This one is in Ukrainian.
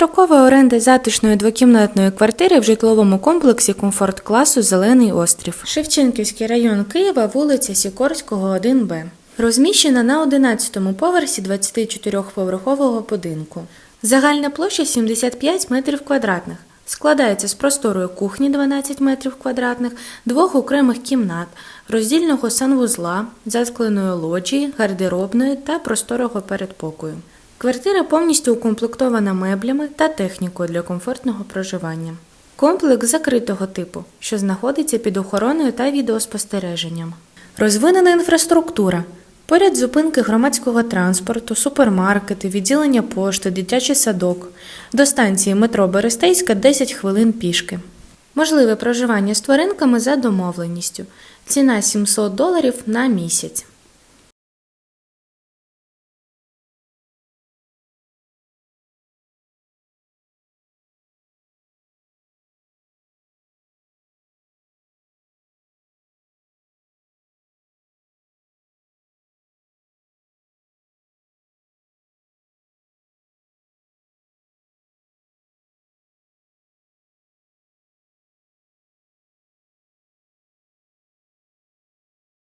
Довгострокова оренда затишної двокімнатної квартири в житловому комплексі комфорт класу Зелений острів. Шевченківський район Києва, вулиця Сікорського, 1Б. Розміщена на 11-му поверсі 24-поверхового будинку. Загальна площа 75 метрів квадратних. Складається з просторої кухні 12 метрів квадратних, двох окремих кімнат, роздільного санвузла, заскленої лоджії, гардеробної та просторого передпокою. Квартира повністю укомплектована меблями та технікою для комфортного проживання. Комплекс закритого типу, що знаходиться під охороною та відеоспостереженням. Розвинена інфраструктура. Поряд зупинки громадського транспорту, супермаркети, відділення пошти, дитячий садок. До станції метро Берестейська 10 хвилин пішки. Можливе проживання з тваринками за домовленістю. Ціна 700 доларів на місяць.